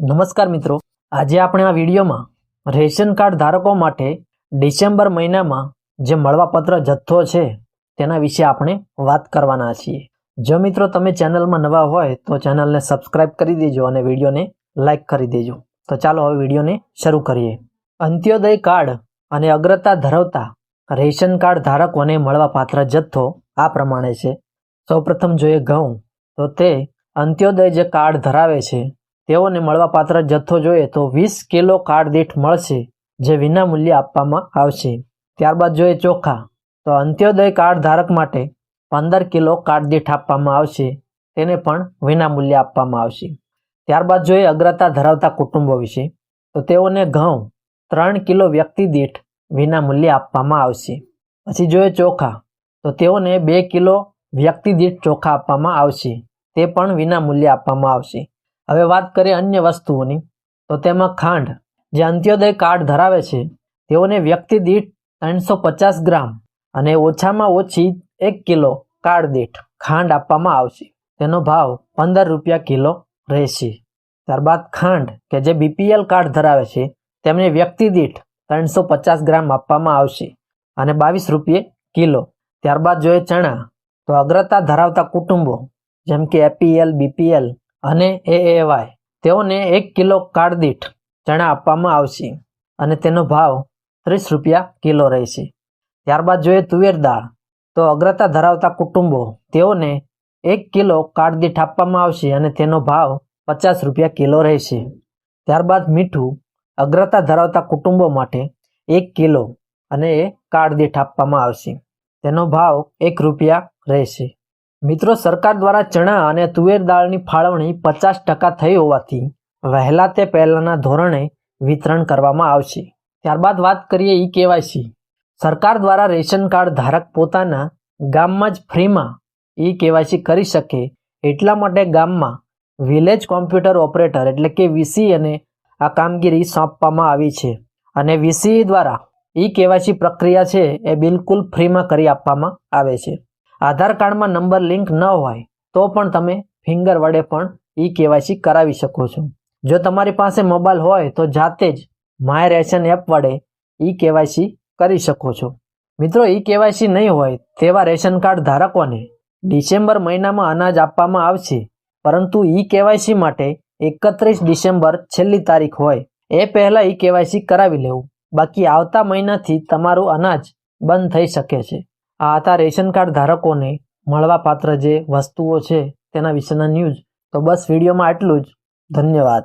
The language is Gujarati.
નમસ્કાર મિત્રો. આજે આપણે આ વિડીયોમાં રેશન કાર્ડ ધારકો માટે ડિસેમ્બર મહિનામાં જે મળવાપત્ર જથ્થો છે તેના વિશે આપણે વાત કરવાના છીએ. જો મિત્રો તમે ચેનલમાં નવા હોય તો ચેનલને સબસ્ક્રાઇબ કરી દેજો અને વિડીયોને લાઇક કરી દેજો. તો ચાલો હવે વિડીયોને શરૂ કરીએ. અંત્યોદય કાર્ડ અને અગ્રતા ધરાવતા રેશન કાર્ડ ધારકોને મળવાપાત્ર જથ્થો આ પ્રમાણે છે. સૌપ્રથમ જોઈએ ઘઉં. તો તે અંત્યોદય જે કાર્ડ ધરાવે છે તેઓને મળવાપાત્ર જથ્થો જોઈએ તો વીસ કિલો કાર્ડ દીઠ મળશે, જે વિના મૂલ્યે આપવામાં આવશે. ત્યારબાદ જોઈએ ચોખા. તો અંત્યોદય કાર્ડ ધારક માટે પંદર કિલો કાર્ડ દીઠ આપવામાં આવશે. તેને પણ વિના મૂલ્યે આપવામાં આવશે. ત્યારબાદ જોઈએ અગ્રતા ધરાવતા કુટુંબો વિશે. તો તેઓને ઘઉં ત્રણ કિલો વ્યક્તિ દીઠ વિના આપવામાં આવશે. પછી જોઈએ ચોખા. તો તેઓને બે કિલો વ્યક્તિ દીઠ ચોખા આપવામાં આવશે. તે પણ વિના મૂલ્યે આપવામાં આવશે. હવે વાત કરીએ અન્ય વસ્તુઓની. તો તેમાં ખાંડ. જે અંત્યોદય કાર્ડ ધરાવે છે, તેઓને વ્યક્તિ દીઠ ત્રણસો પચાસ ગ્રામ અને ઓછામાં ઓછી એક કિલો કાર્ડ દીઠ ખાંડ આપવામાં આવશે. તેનો ભાવ પંદર રૂપિયા કિલો રહેશે. ત્યારબાદ ખાંડ, કે જે બીપીએલ કાર્ડ ધરાવે છે, તેમને વ્યક્તિ દીઠ ત્રણસો પચાસ ગ્રામ આપવામાં આવશે અને બાવીસ રૂપિયે કિલો. ત્યારબાદ જોઈએ ચણા. તો અગ્રતા ધરાવતા કુટુંબો, જેમ કે એપીએલ બીપીએલ અને એએવાય તેઓને એક કિલો કાળદીઠ ચણા આપવામાં આવશે અને તેનો ભાવ ત્રીસ રૂપિયા કિલો રહેશે. ત્યારબાદ જોઈએ તુવેર દાળ. તો અગ્રતા ધરાવતા કુટુંબો, તેઓને એક કિલો કાળદીઠ આપવામાં આવશે અને તેનો ભાવ પચાસ રૂપિયા કિલો રહેશે. ત્યારબાદ મીઠું. અગ્રતા ધરાવતા કુટુંબો માટે એક કિલો અને એ કાળદીઠ આપવામાં આવશે. તેનો ભાવ એક રૂપિયા રહેશે. મિત્રો, સરકાર દ્વારા ચણા અને તુવેર દાળની ફાળવણી પચાસ ટકા થઈ હોવાથી વહેલા તે પહેલાંના ધોરણે વિતરણ કરવામાં આવશે. ત્યારબાદ વાત કરીએ ઈ કેવાયસી. સરકાર દ્વારા રેશન કાર્ડ ધારક પોતાના ગામમાં જ ફ્રીમાં ઈ કેવાયસી કરી શકે એટલા માટે ગામમાં વિલેજ કોમ્પ્યુટર ઓપરેટર એટલે કે વીસી અને આ કામગીરી સોંપવામાં આવી છે અને વીસી દ્વારા ઈ કેવાયસી પ્રક્રિયા છે એ બિલકુલ ફ્રીમાં કરી આપવામાં આવે છે. આધાર કાર્ડમાં નંબર લિંક ન હોય, તો પણ તમે ફિંગર વડે પણ ઈ કેવાયસી કરાવી શકો છો. જો તમારી પાસે મોબાઈલ હોય, તો જાતે જ માય રેશન એપ વડે ઈ કેવાયસી કરી શકો છો. મિત્રો, ઈ કેવાયસી નહીં હોય તેવા રેશન કાર્ડ ધારકોને ડિસેમ્બર મહિનામાં અનાજ આપવામાં આવશે, પરંતુ ઈ કેવાયસી માટે એકત્રીસ ડિસેમ્બર છેલ્લી તારીખ હોય, એ પહેલાં ઈ કેવાયસી કરાવી લેવું. બાકી આવતા મહિનાથી તમારું અનાજ બંધ થઈ શકે છે. આ હતા રેશન કાર્ડ ધારકોને મળવાપાત્ર જે વસ્તુઓ છે તેના વિશેના ન્યૂઝ. તો બસ વિડીયોમાં આટલું જ. ધન્યવાદ.